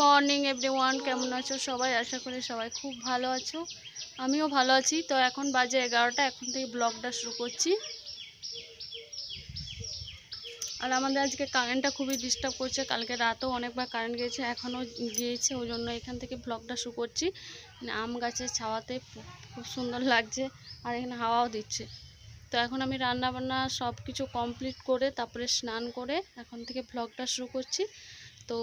Morning, everyone. কেমন আছো সবাই? আশা করি সবাই খুব ভালো আছো। আমিও ভালো আছি। তো এখন বাজে এগারোটা। এখন থেকে ব্লগটা শুরু করছি। আর আমাদের আজকে কারেন্টটা খুবই ডিস্টার্ব করছে। কালকে রাতেও অনেকবার কারেন্ট গিয়েছে, এখনও গিয়েছে। ওই জন্য এখান থেকে ব্লগটা শুরু করছি। মানে আম গাছের ছাওয়াতে খুব সুন্দর লাগছে। আর এখানে হাওয়াও দিচ্ছে। তো এখন আমি রান্না বান্না সব কিছু কমপ্লিট করে, তারপরে স্নান করে এখন থেকে ব্লগটা শুরু করছি। তো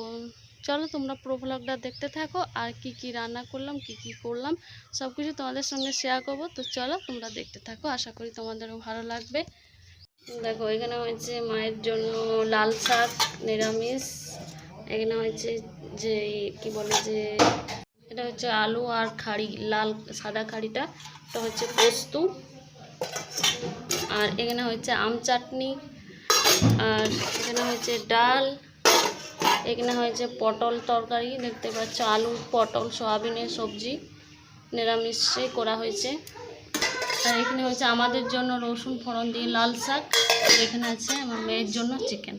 চলো তোমরা পুরো ব্লগটা দেখতে থাকো, আর কি কি রান্না করলাম, কি কি করলাম সব কিছু তোমাদের সঙ্গে শেয়ার করব। তো চলো তোমরা দেখতে থাকো, আশা করি তোমাদেরও ভালো লাগবে। দেখো, এখানে হয়েছে মায়ের জন্য লাল শাক, নিরামিষ। এখানে হয়েছে যে, কি বলে যে, এটা হচ্ছে আলু আর খাড়ি, লাল সাদা খাড়িটা। এটা হচ্ছে পোস্তু। আর এখানে হচ্ছে আম চাটনি। আর এখানে হচ্ছে ডাল। এখানে হয়েছে পটল তরকারি, দেখতে পাচ্ছ আলু, পটল সয়াবিনের সবজি, নিরামিষে করা হয়েছে। আর এখানে হয়েছে আমাদের জন্য রসুন ফোড়ন দিয়ে লাল শাক এখানে আছে আমার মেয়ের জন্য চিকেন।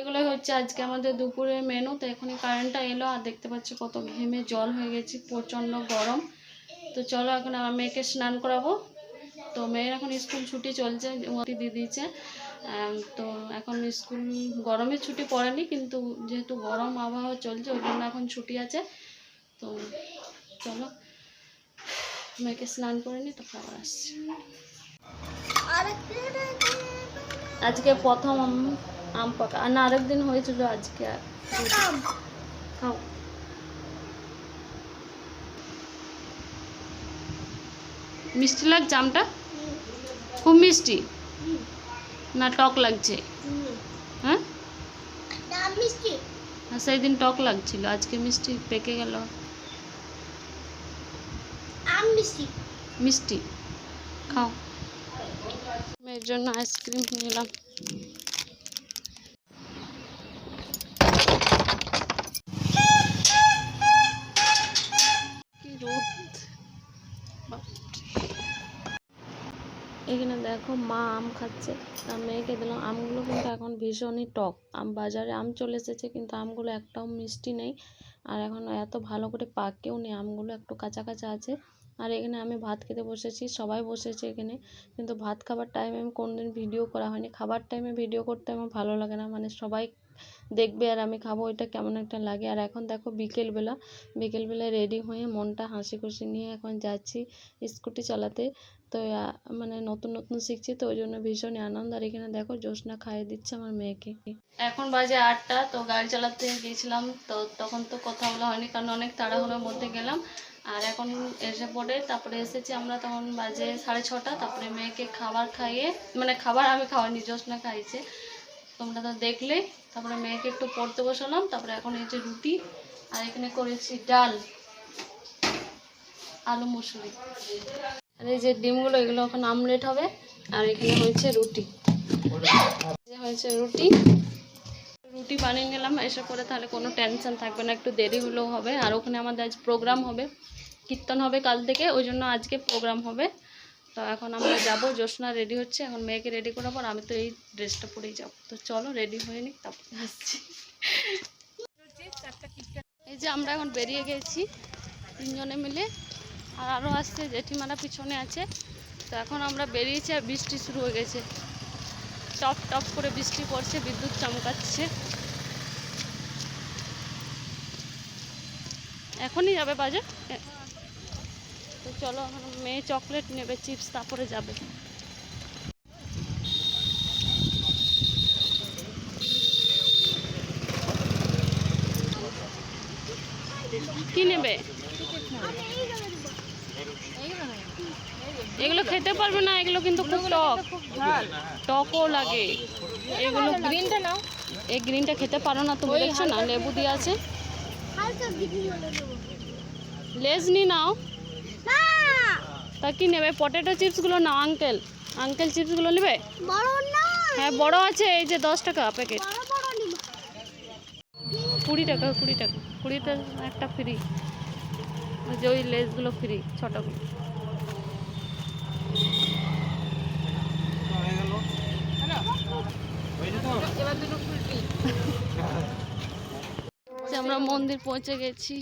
এগুলো হচ্ছে আজকে আমাদের দুপুরের মেনু। তো এখনই কারেন্টটা এলো, আর দেখতে পাচ্ছ কত ঘেমে জল হয়ে গেছে, প্রচণ্ড গরম। তো চলো এখন আমার মেয়েকে স্নান করাবো। তো মেয়ের এখন স্কুল ছুটি চলছে ওটি দিয়ে দিয়েছে তো এখন স্কুল গরমের ছুটি পড়েনি, কিন্তু যেহেতু গরম আবহাওয়া চলছে, ওই জন্য এখন ছুটি আছে। তো চলো, মেয়েকে স্নান করে নি তো আবার আসছি। আজকে প্রথম আম পাকা, না আরেকদিন হয়েছিল আজকে খাও। মিষ্টি লাগছে আমটা খুব মিষ্টি। না টক লাগছে। হ্যাঁ? আর সেই দিন টক লাগছিল আজকে মিষ্টি পেকে গেল। মিষ্টি। খাও। মেয়ের জন্য আইসক্রিম নিলাম এখানে দেখো মা আম খাচ্ছে। আর মেয়েকে দিলাম। আমগুলো কিন্তু এখন ভীষণই টক। আম বাজারে আম চলে এসেছে, কিন্তু আমগুলো একটাও মিষ্টি নেই। আর এখন এত ভালো করে পাকেও নেই। আমগুলো একটু কাঁচা কাঁচা আছে। আর এখানে আমি ভাত খেতে বসেছি, সবাই বসেছে এখানে। কিন্তু ভাত খাবার টাইমে আমি কোনোদিন ভিডিও করা হয়নি। খাবার টাইমে ভিডিও করতে আমার ভালো লাগে না। মানে সবাই দেখবে আর আমি খাব এটা কেমন একটা লাগে। আর এখন দেখো বিকেলবেলা বিকেলবেলা রেডি হয়ে মনটা হাসি খুশি নিয়ে এখন যাচ্ছি স্কুটি চালাতে। তো মানে নতুন নতুন শিখছি, তো ওই জন্য ভীষণই আনন্দ। আর এখানে দেখো জ্যোৎস্না খাইয়ে দিচ্ছে আমার মেয়েকে। এখন বাজে আটটা, তো গাড়ি চালাতে গিয়েছিলাম, তো তখন তো কথা বলা হয়নি, কারণ অনেক তাড়াহুড়োর মধ্যে গেলাম। আর এখন এসে পড়ে, তারপরে এসেছি আমরা তখন বাজে সাড়ে ছটা, তারপরে মেয়েকে খাবার খাইয়ে মানে খাবার আমি খাওয়াইনি, জ্যোৎস্না খাইছে। তোমরা তো দেখলে। তারপরে মেয়েকে একটু পড়তে বসালাম, তারপরে এখন এই যে রুটি, আর এখানে করেছি ডাল, আলু মুসুরি। আর এই যে ডিমগুলো, এগুলো এখন আমলেট হবে, আর এখানে হয়েছে রুটি। হয়েছে রুটি। রুটি বানিয়ে নিলাম, এসে করে তাহলে কোনো টেনশন থাকবে না, একটু দেরি হলেও হবে। আর ওখানে আমাদের আজ প্রোগ্রাম হবে, কীর্তন হবে কাল থেকে, ওই জন্য আজকে প্রোগ্রাম হবে। তো এখন আমরা যাব জ্যোৎস্না রেডি হচ্ছে, এখন মেয়েকে রেডি করার পর আমি তো এই ড্রেসটা পরেই যাব। তো চলো রেডি হয়ে নিক, তারপরে আসছি। এই যে আমরা এখন বেরিয়ে গেছি তিনজনে মিলে, আর আরও আসছে, জেঠিমারা পিছনে আছে। তো এখন আমরা বেরিয়েছি আর বৃষ্টি শুরু হয়ে গেছে। টপ টপ করে বৃষ্টি পড়ছে, বিদ্যুৎ চমকাচ্ছে। এখনই যাবে বাজার? চলো এখন মেয়ে চকলেট নেবে চিপস তারপরে যাবে। কি নেবে? এগুলো খেতে পারবে না এগুলো কিন্তু খুব টক। টকও লাগে। এগুলো গ্রিনটা নাও। এই গ্রিনটা খেতে পারো না তুমি দেখছ না? লেবু দিয়ে আছে। লেজ নি নাও। তা কি নেবে? পটেটো চিপসগুলো না আঙ্কেল আঙ্কেল চিপসগুলো নেবে? হ্যাঁ বড় আছে এই যে দশ টাকা প্যাকেট কুড়ি টাকা কুড়ি টাকা। কুড়িতে একটা ফ্রি ওই যে ওই লেসগুলো ফ্রি ছোটোগুলো। আমরা মন্দির পৌঁছে গেছি।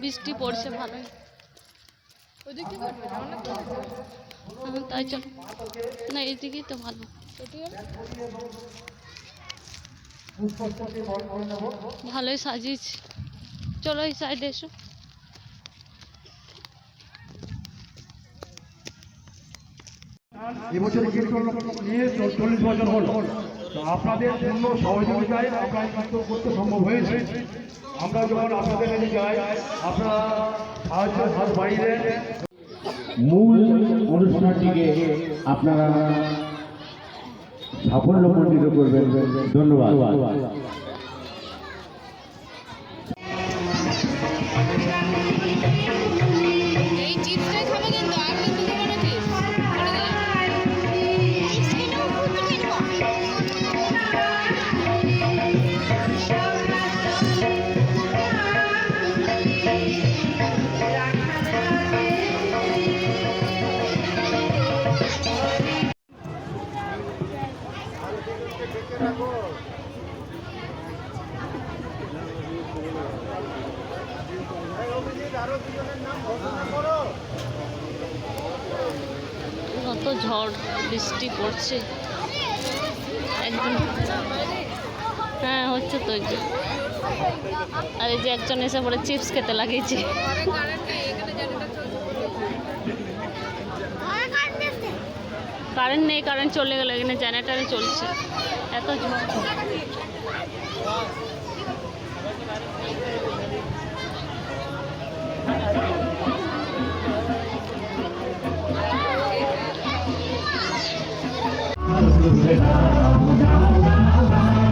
বৃষ্টি পড়ছে ভালোই। ওদিকে তাই চল। না এইদিকেই তো ভালো। ভালোই সাজিয়েছি। চলো এই সাইডে এসো। এবছর কীর্তন নিয়ে চল্লিশ বছর হল? তো আপনাদের পূর্ণ সহযোগিতায় আমরা এই কীর্তন করতে সম্ভব হয়েছে। আমরা যখন আপনাদের কাছে যাই আপনারা মূল অনুষ্ঠানটিকে আপনারা সাফল্যমণ্ডিত করবেন। ধন্যবাদ। পড়ছে একজন। হ্যাঁ হচ্ছে তো। আর এই যে একজন এসে পরে চিপস খেতে লাগিয়েছে। কারেন্ট নেই, কারেন্ট চলে গেলো, এখানে জেনারেটারে চলছে। এত ঝড় la la la la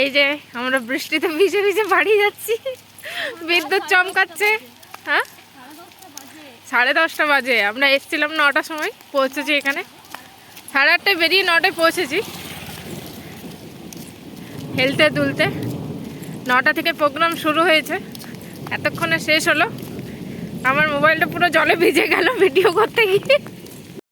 এই যে, আমরা বৃষ্টিতে ভিজে ভিজে বাড়ি যাচ্ছি। বিদ্যুৎ চমকাচ্ছে। হ্যাঁ? সাড়ে দশটা বাজে। আমরা এসছিলাম নটার সময়, পৌঁছেছি এখানে। সাড়ে আটটায় বেরিয়ে নটায় পৌঁছেছি। হেলতে দুলতে। নটা থেকে প্রোগ্রাম শুরু হয়েছে। এতক্ষণে শেষ হলো। আমার মোবাইলটা পুরো জলে ভিজে গেল ভিডিও করতে গিয়ে।